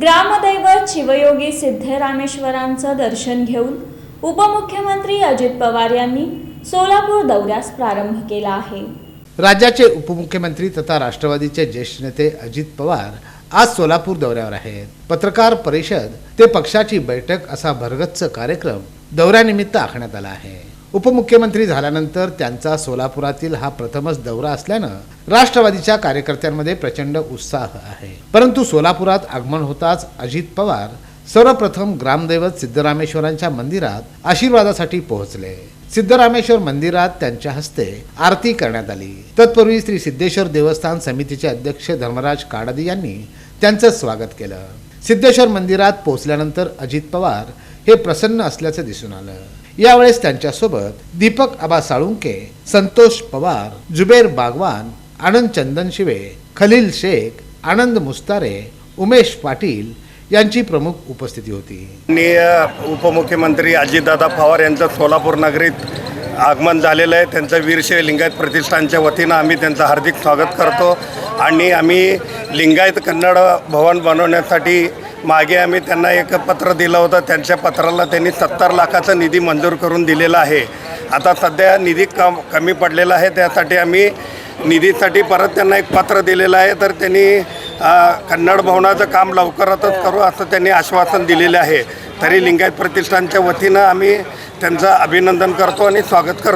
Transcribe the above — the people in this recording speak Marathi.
ग्रामदैवत शिवयोगी सिद्धरामेश्वरांचं दर्शन घेऊन उपमुख्यमंत्री अजित पवार यांनी सोलापूर दौऱ्यास प्रारंभ केला आहे. राज्याचे उपमुख्यमंत्री तथा राष्ट्रवादीचे ज्येष्ठ नेते अजित पवार आज सोलापूर दौऱ्यावर आहेत. पत्रकार परिषद ते पक्षाची बैठक असा भरगच्च कार्यक्रम दौऱ्यानिमित्त आखण्यात आला आहे. उपमुख्यमंत्री झाल्यानंतर त्यांचा सोलापुरातील हा प्रथमच दौरा असल्यानं राष्ट्रवादीच्या कार्यकर्त्यांमध्ये प्रचंड उत्साह आहे. परंतु सोलापुरात आगमन होताच अजित पवार सर्वप्रथम ग्रामदैवत सिद्धरामेश्वरांच्या मंदिरात आशीर्वादासाठी पोहोचले. सिद्धरामेश्वर मंदिरात त्यांच्या हस्ते आरती करण्यात आली. तत्पूर्वी श्री सिद्धेश्वर देवस्थान समितीचे अध्यक्ष धर्मराज काडादी यांनी त्यांचं स्वागत केलं. सिद्धेश्वर मंदिरात पोहोचल्यानंतर अजित पवार हे प्रसन्न असल्याचं दिसून आलं. यावेळेस त्यांच्यासोबत दीपक आबा साळुंके संतोष पवार जुबेर बागवान आनंद चंदन शिवे खलील शेख आनंद मुस्तारे उमेश पाटील यांची प्रमुख उपस्थिती होती. माननीय उपमुख्यमंत्री अजितदादा पवार यांचं सोलापूर नगरीत आगमन झालेलं आहे. त्यांचं वीरशैव लिंगायत प्रतिष्ठानच्या वतीनं आम्ही त्यांचं हार्दिक स्वागत करतो. आणि आम्ही लिंगायत कन्नड भवन बनवण्यासाठी मागे आम्ही त्यांना एक पत्र दिलं होतं. त्यांच्या पत्राला त्यांनी सत्तर लाखाचा निधी मंजूर करून दिलेला आहे. आता सध्या निधी कम कमी पडलेला आहे. त्यासाठी आम्ही निधीसाठी परत त्यांना एक पत्र दिलेलं आहे. तर त्यांनी कन्नड भवनाचं काम लवकरातच करू असं त्यांनी आश्वासन दिलेलं आहे. तरी लिंगायत प्रतिष्ठानच्या वतीनं आम्ही त्यांचं अभिनंदन करतो आणि स्वागत करतो.